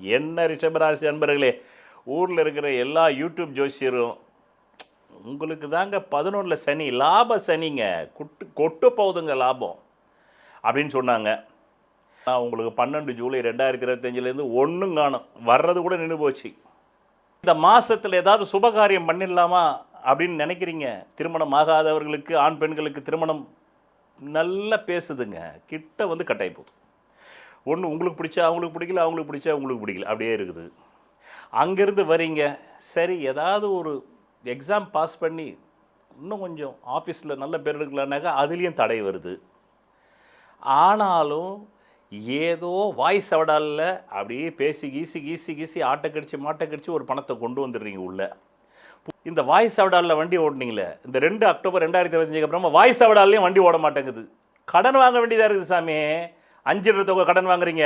என்ன ரிஷபராசி அன்பர்களே ஊரில் இருக்கிற எல்லா யூடியூப் ஜோசியரும் உங்களுக்கு தாங்க பதினொன்றில் சனி லாப சனிங்க. கொட்டு கொட்டு போகுதுங்க லாபம். அப்படின்னு சொன்னாங்க. நான் உங்களுக்கு பன்னெண்டு ஜூலை ரெண்டாயிரத்தி இருபத்தஞ்சிலேருந்து ஒன்றும் காணும். வர்றது கூட நின்று போச்சு. இந்த மாதத்தில் ஏதாவது சுபகாரியம் பண்ணிடலாமா அப்படின்னு நினைக்கிறீங்க? திருமணம் ஆகாதவர்களுக்கு ஆண் பெண்களுக்கு திருமணம் நல்லா பேசுதுங்க. கிட்ட வந்து கட்டாயி போகுது. ஒன்று உங்களுக்கு பிடிச்சா அவங்களுக்கு பிடிக்கல அவங்களுக்கு பிடிச்சா உங்களுக்கு பிடிக்கல. அப்படியே இருக்குது. அங்கேருந்து வரீங்க சரி ஏதாவது ஒரு எக்ஸாம் பாஸ் பண்ணி இன்னும் கொஞ்சம் ஆஃபீஸில் நல்ல பேர் எடுக்கலான்னாக்கா அதுலேயும் தடை வருது. ஆனாலும் ஏதோ வாய் சவடாலில் அப்படியே பேசி கீசி கீசி கீசி ஆட்டை கடிச்சு மாட்டை கடிச்சு ஒரு பணத்தை கொண்டு வந்துடுறீங்க உள்ளே. இந்த வாய் சவடாலில் வண்டி ஓட்டுனீங்களே இந்த ரெண்டு அக்டோபர் ரெண்டாயிரத்தி இருபத்தஞ்சுக்கு அப்புறமா வாய் சவடாலையும் வண்டி ஓட மாட்டேங்குது. கடன் வாங்க வேண்டியதாக இருக்குது சாமி அஞ்சு தொகை கடன் வாங்குறீங்க.